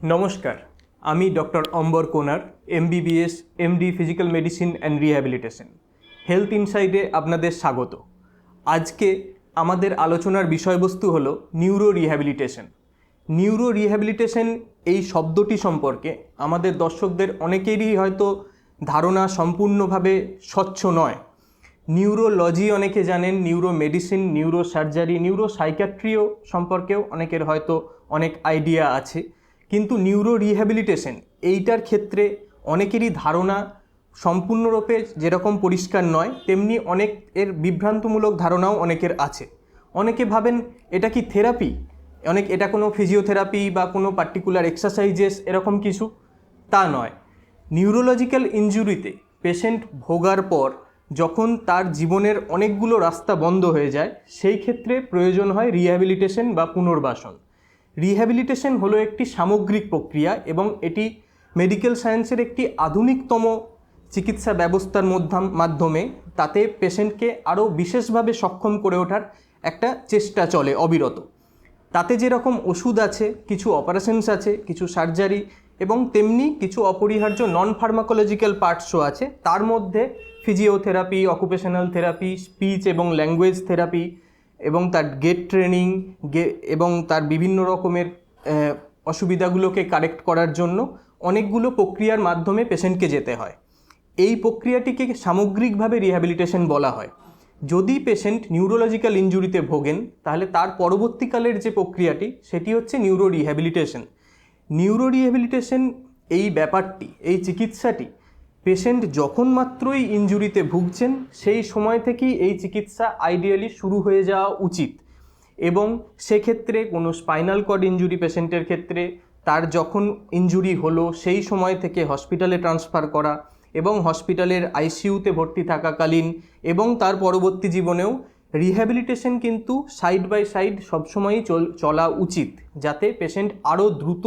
নমস্কার, আমি doctor Ambar Konar MBBS MD physical medicine and rehabilitation health ইনসাইডে আপনাদের স্বাগত। আজকে আমাদের আলোচনার বিষয়বস্তু হলো নিউরো রিহ্যাবিলিটেশন নিউরো রিহ্যাবিলিটেশন এই শব্দটি সম্পর্কে আমাদের দর্শকদের অনেকেরই হয়তো ধারণা সম্পূর্ণভাবে স্বচ্ছ নয়। নিউরোলজি অনেকে জানেন neuro medicine neuro surgery neuro সাইকাট্রিও সম্পর্কেও অনেকের হয়তো অনেক আইডিয়া আছে। কিন্তু নিউরো রিহ্যাবিলিটেশন এইটার ক্ষেত্রে অনেকেরই ধারণা সম্পূর্ণরূপে যেরকম পরিষ্কার নয়, তেমনি অনেক এর বিভ্রান্তমূলক ধারণাও অনেকের আছে। অনেকে ভাবেন, এটা কি থেরাপি অনেক, এটা কোনো ফিজিওথেরাপি বা কোনো পার্টিকুলার এক্সারসাইজেস এরকম কিছু। তা নয়। নিউরোলজিক্যাল ইনজুরিতে পেশেন্ট ভোগার পর যখন তার জীবনের অনেকগুলো রাস্তা বন্ধ হয়ে যায়, সেই ক্ষেত্রে প্রয়োজন হয় রিহ্যাবিলিটেশন বা পুনর্বাসন। রিহ্যাবিলিটেশন হলো একটি সামগ্রিক প্রক্রিয়া এবং এটি মেডিকেল সায়েন্সের একটি আধুনিকতম চিকিৎসা ব্যবস্থার মধ্যাম- মাধ্যমে তাতে পেশেন্টকে আরও বিশেষভাবে সক্ষম করে ওঠার একটা চেষ্টা চলে অবিরত। তাতে যেরকম ওষুধ আছে, কিছু অপারেশনস আছে, কিছু সার্জারি এবং তেমনি কিছু অপরিহার্য নন ফার্মাকোলজিক্যাল পার্টসও আছে, তার মধ্যে ফিজিওথেরাপি অকুপেশনাল থেরাপি স্পিচ এবং ল্যাঙ্গুয়েজ থেরাপি এবং তার গেট ট্রেনিং গে, এবং তার বিভিন্ন রকমের অসুবিধাগুলোকে কারেক্ট করার জন্য অনেকগুলো প্রক্রিয়ার মাধ্যমে পেশেন্টকে যেতে হয়। এই প্রক্রিয়াটিকে সামগ্রিকভাবে রিহ্যাবিলিটেশন বলা হয়। যদি পেশেন্ট নিউরোলজিক্যাল ইঞ্জুরিতে ভোগেন, তাহলে তার পরবর্তীকালের যে প্রক্রিয়াটি, সেটি হচ্ছে নিউরো রিহ্যাবিলিটেশন নিউরো রিহ্যাবিলিটেশন এই ব্যাপারটি, এই চিকিৎসাটি পেশেন্ট যখন মাত্রই ইনজুরিতে ভুগছেন, সেই সময় থেকেই এই চিকিৎসা আইডিয়ালি শুরু হয়ে যাওয়া উচিত। এবং সেক্ষেত্রে কোনো স্পাইনাল কর্ড ইনজুরি পেশেন্টের ক্ষেত্রে, তার যখন ইনজুরি হলো, সেই সময় থেকে হসপিটালে ট্রান্সফার করা এবং হসপিটালের আইসিইউতে ভর্তি থাকাকালীন এবং তার পরবর্তী জীবনেও রিহ্যাবিলিটেশন কিন্তু সাইড বাই সাইড সবসময়ই চল, চলা উচিত। যাতে পেশেন্ট আরও দ্রুত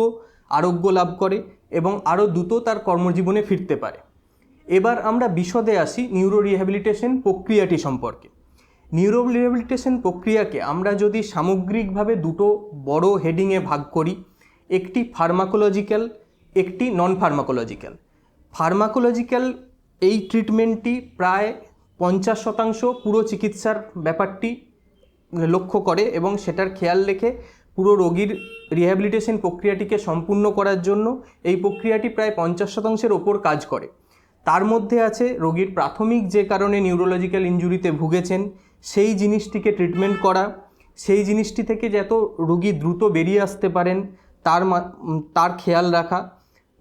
আরোগ্য লাভ করে এবং আরও দ্রুত তার কর্মজীবনে ফিরতে পারে। এবার আমরা বিশদে আসি নিউরো রিহ্যাবিলিটেশন প্রক্রিয়াটি সম্পর্কে। নিউরো রিহ্যাবিলিটেশন প্রক্রিয়াকে আমরা যদি সামগ্রিকভাবে দুটো বড় হেডিংয়ে ভাগ করি, একটি ফার্মাকোলজিক্যাল একটি নন ফার্মাকোলজিক্যাল ফার্মাকোলজিক্যাল এই ট্রিটমেন্টটি প্রায় পঞ্চাশ শতাংশ পুরো চিকিৎসার ব্যাপারটি লক্ষ্য করে এবং সেটার খেয়াল রেখে পুরো রোগীর রিহ্যাবিলিটেশন প্রক্রিয়াটিকে সম্পূর্ণ করার জন্য এই প্রক্রিয়াটি প্রায় পঞ্চাশ শতাংশের ওপর কাজ করে। তার মধ্যে আছে রোগীর প্রাথমিক যে কারণে নিউরোলজিক্যাল ইঞ্জুরিতে ভুগেছেন, সেই জিনিসটিকে ট্রিটমেন্ট করা, সেই জিনিসটি থেকে যত রোগী দ্রুত বেরিয়ে আসতে পারেন, তার তার খেয়াল রাখা।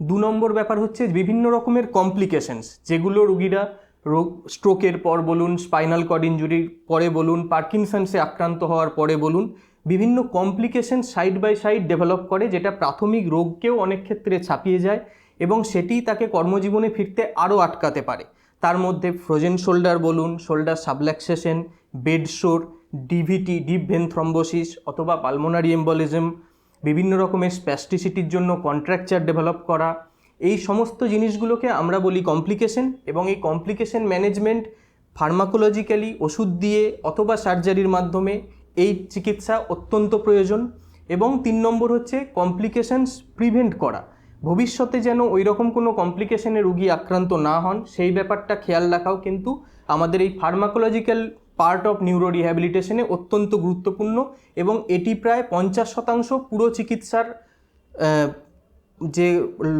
দু নম্বর ব্যাপার হচ্ছে বিভিন্ন রকমের কমপ্লিকেশনস যেগুলো রুগীরা রোগ স্ট্রোকের পর বলুন স্পাইনাল কর্ড ইঞ্জুরির পরে বলুন পার্কিনসন্সে আক্রান্ত হওয়ার পরে বলুন, বিভিন্ন complication side by side develop করে, যেটা প্রাথমিক রোগকেও অনেক ক্ষেত্রে ছাপিয়ে যায়। এবং সেটি তাকে কর্মজীবনে ফিরতে আরও আটকাতে পারে। তার মধ্যে ফ্রোজেন শোল্ডার বলুন, shoulder subluxation, bed sore, DVT, deep vein thrombosis অথবা পালমোনারি এম্বলিজম, বিভিন্ন রকমের স্প্যাস্টিসিটির জন্য কন্ট্রাকচার ডেভেলপ করা, এই সমস্ত জিনিসগুলোকে আমরা বলি কমপ্লিকেশন এবং এই কমপ্লিকেশন ম্যানেজমেন্ট ফার্মাকোলজিক্যালি ওষুধ দিয়ে অথবা সার্জারির মাধ্যমে এই চিকিৎসা অত্যন্ত প্রয়োজন এবং তিন নম্বর হচ্ছে কমপ্লিকেশনস প্রিভেন্ট করা। ভবিষ্যতে যেন ওই রকম কোনো কমপ্লিকেশনে রুগী আক্রান্ত না হন, সেই ব্যাপারটা খেয়াল রাখাও কিন্তু আমাদের এই ফার্মাকোলজিক্যাল পার্ট অফ নিউরো রিহ্যাবিলিটেশনে অত্যন্ত গুরুত্বপূর্ণ এবং এটি প্রায় পঞ্চাশ শতাংশ পুরো চিকিৎসার যে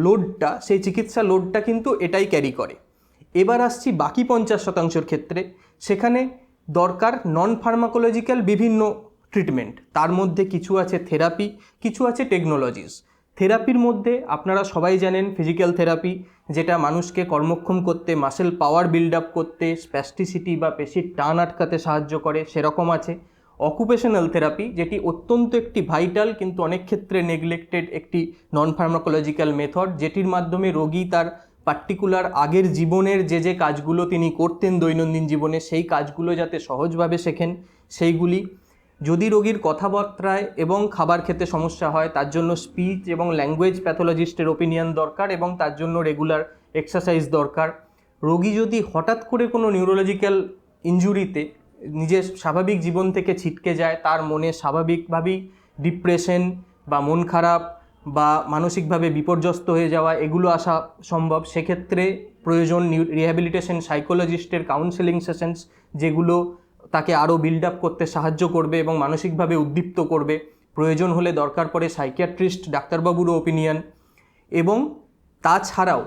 লোডটা সেই চিকিৎসা লোডটা কিন্তু এটাই ক্যারি করে। এবার আসছি বাকি পঞ্চাশ শতাংশের ক্ষেত্রে, সেখানে দরকার নন ফার্মাকোলজিক্যাল বিভিন্ন ট্রিটমেন্ট তার মধ্যে কিছু আছে থেরাপি কিছু আছে টেকনোলজিস থেরাপির মধ্যে আপনারা সবাই জানেন ফিজিক্যাল থেরাপি যেটা মানুষকে কর্মক্ষম করতে মাসেল পাওয়ার বিল্ড আপ করতে স্প্যাস্টিসিটি বা পেশির টান আটকাতে সাহায্য করে, সেরকম আছে। অকুপেশনাল থেরাপি যেটি অত্যন্ত একটি ভাইটাল কিন্তু অনেক ক্ষেত্রে নেগলেক্টেড একটি নন ফার্মাকোলজিক্যাল মেথড যেটির মাধ্যমে রোগী তার পার্টিকুলার আগের জীবনের যে যে কাজগুলো তিনি করতেন দৈনন্দিন জীবনে, সেই কাজগুলো যাতে সহজভাবে শেখেন, সেইগুলি যদি রোগীর কথাবার্তায় এবং খাবার খেতে সমস্যা হয়, তার জন্য স্পিচ এবং ল্যাঙ্গুয়েজ প্যাথোলজিস্টের ওপিনিয়ন দরকার এবং তার জন্য রেগুলার এক্সারসাইজ দরকার। রোগী যদি হঠাৎ করে কোনো নিউরোলজিক্যাল ইনজুরিতে নিজের স্বাভাবিক জীবন থেকে ছিটকে যায়, তার মনে স্বাভাবিকভাবেই ডিপ্রেশন বা মন খারাপ বা মানসিকভাবে বিপর্যস্ত হয়ে যাওয়া, এগুলো আসা সম্ভব। সেক্ষেত্রে প্রয়োজন রিহ্যাবিলিটেশন সাইকোলজিস্টের কাউন্সেলিং সেশনস যেগুলো তাকে আরও বিল্ড আপ করতে সাহায্য করবে এবং মানসিকভাবে উদ্দীপ্ত করবে। প্রয়োজন হলে দরকার পড়ে সাইকিয়াট্রিস্ট ডাক্তারবাবুরও ওপিনিয়ন এবং তাছাড়াও,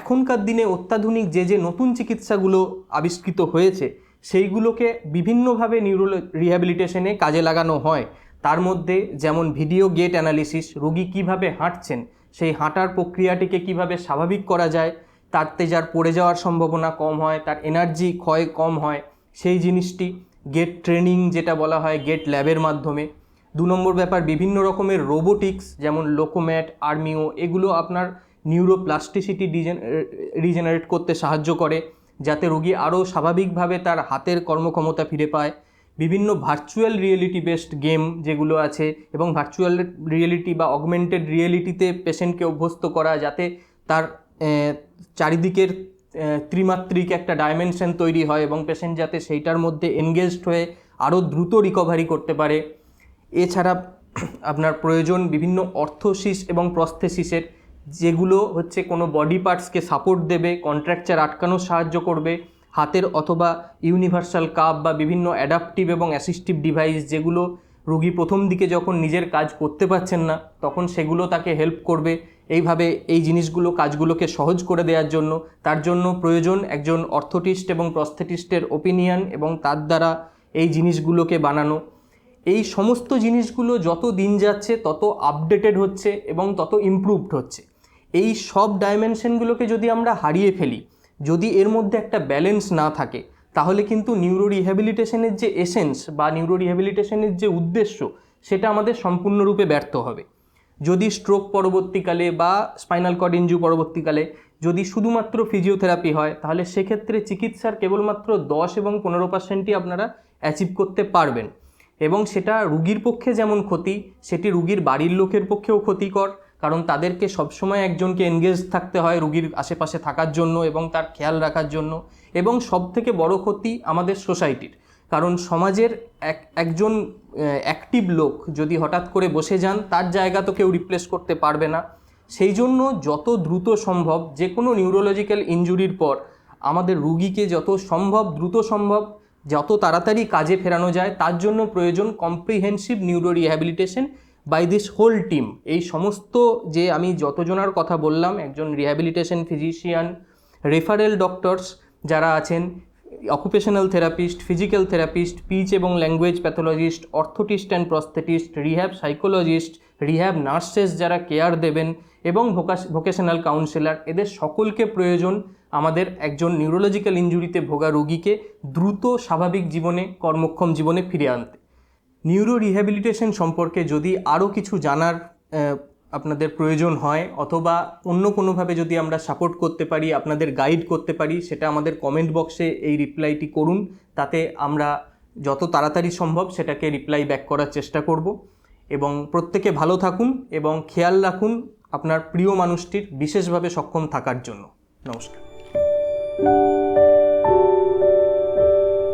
এখনকার দিনে অত্যাধুনিক যে যে নতুন চিকিৎসাগুলো আবিষ্কৃত হয়েছে, সেইগুলোকে বিভিন্নভাবে নিউরো রিহ্যাবিলিটেশনে কাজে লাগানো হয়। তার মধ্যে যেমন ভিডিও গেট অ্যানালিসিস রোগী কীভাবে হাঁটছেন, সেই হাঁটার প্রক্রিয়াটিকে কীভাবে স্বাভাবিক করা যায় তাতে যার পড়ে যাওয়ার সম্ভাবনা কম হয়, তার এনার্জি ক্ষয় কম হয় সেই জিনিসটি গেট ট্রেনিং যেটা বলা হয় গেট ল্যাবের মাধ্যমে। দু নম্বর ব্যাপার, বিভিন্ন রকমের রোবোটিক্স যেমন লোকোম্যাট আর্মিও এগুলো আপনার নিউরোপ্লাস্টিসিটি রিজেনারেট করতে সাহায্য করে, যাতে রোগী আরও স্বাভাবিকভাবে তার হাতের কর্মক্ষমতা ফিরে পায়। বিভিন্ন ভার্চুয়াল রিয়েলিটি বেসড গেম যেগুলো আছে, এবং ভার্চুয়াল রিয়েলিটি বা অগমেন্টেড রিয়েলিটিতে পেশেন্টকে অভ্যস্ত করা, যাতে তার চারিদিকের ত্রিমাত্রিক একটা ডাইমেনশন তৈরি হয় এবং পেশেন্ট যাতে সেইটার মধ্যে এনগেজড হয়ে আরও দ্রুত রিকভারি করতে পারে। এছাড়া আপনার প্রয়োজন বিভিন্ন অর্থোসিস এবং প্রস্থেসিসের যেগুলো হচ্ছে কোনো বডি পার্টসকে সাপোর্ট দেবে কন্ট্রাকচার আটকানোর সাহায্য করবে, হাতের অথবা ইউনিভার্সাল কাপ বা বিভিন্ন অ্যাডাপটিভ এবং অ্যাসিস্টিভ ডিভাইস যেগুলো রুগী প্রথম দিকে যখন নিজের কাজ করতে পারছেন না, তখন সেগুলো তাকে হেল্প করবে। এইভাবে এই জিনিসগুলো কাজগুলোকে সহজ করে দেওয়ার জন্য, তার জন্য প্রয়োজন একজন অর্থোটিস্ট এবং প্রস্থেটিস্টের ওপিনিয়ন এবং তার দ্বারা এই জিনিসগুলোকে বানানো। এই সমস্ত জিনিসগুলো যত দিন যাচ্ছে, তত আপডেটেড হচ্ছে এবং তত ইমপ্রুভড হচ্ছে। এই সব ডাইমেনশনগুলোকে যদি আমরা হারিয়ে ফেলি, যদি এর মধ্যে একটা ব্যালেন্স না থাকে, তাহলে কিন্তু নিউরো রিহ্যাবিলিটেশনের যে এসেন্স বা নিউরো রিহ্যাবিলিটেশনের যে উদ্দেশ্য, সেটা আমাদের সম্পূর্ণরূপে ব্যর্থ হবে। যদি স্ট্রোক পরবর্তীকালে বা স্পাইনাল কর্ড ইনজু পরবর্তীকালে যদি শুধুমাত্র ফিজিওথেরাপি হয়, তাহলে সেক্ষেত্রে চিকিৎসার কেবলমাত্র দশ এবং পনেরো পার্সেন্টই আপনারা অ্যাচিভ করতে পারবেন। এবং সেটা রুগীর পক্ষে যেমন ক্ষতি, সেটি রুগীর বাড়ির লোকের পক্ষেও ক্ষতিকর, কারণ তাদেরকে সবসময় একজনকে এনগেজ থাকতে হয় রুগীর আশেপাশে থাকার জন্য এবং তার খেয়াল রাখার জন্য। এবং সবথেকে বড় ক্ষতি আমাদের সোসাইটির কারণ সমাজের এক, একজন অ্যাক্টিভ লোক যদি হঠাৎ করে বসে যান, তার জায়গা তো কেউ রিপ্লেস করতে পারবে না। সেই জন্য যত দ্রুত সম্ভব, যে কোনো নিউরোলজিক্যাল ইনজুরির পর আমাদের রুগীকে যত সম্ভব দ্রুত সম্ভব, যত তাড়াতাড়ি কাজে ফেরানো যায়, তার জন্য প্রয়োজন comprehensive neuro rehabilitation by this whole team এই সমস্ত যে আমি যতজনার কথা বললাম, একজন রিহ্যাবিলিটেশন ফিজিশিয়ান রেফারেল ডক্টরস যারা আছেন occupational therapist physical therapist speech এবং language pathologist orthotist and prosthetist rehab psychologist rehab nurses যারা কেয়ার দেবেন এবং ভোকেশনাল কাউন্সিলর এদের সকলকে প্রয়োজন আমাদের একজন নিউরোলজিক্যাল ইঞ্জুরিতে ভোগা রোগীকে দ্রুত স্বাভাবিক জীবনে, কর্মক্ষম জীবনে ফিরে আনতে। নিউরো রিহ্যাবিলিটেশন সম্পর্কে যদি আরও কিছু জানার আপনাদের প্রয়োজন হয় অথবা অন্য কোনোভাবে যদি আমরা সাপোর্ট করতে পারি, আপনাদের গাইড করতে পারি, সেটা আমাদের কমেন্ট বক্সে এই রিপ্লাইটি করুন। তাতে আমরা যত তাড়াতাড়ি সম্ভব সেটাকে রিপ্লাই ব্যাক করার চেষ্টা করব। এবং প্রত্যেকে ভালো থাকুন এবং খেয়াল রাখুন আপনার প্রিয় মানুষটির বিশেষভাবে সক্ষম থাকার জন্য। নমস্কার।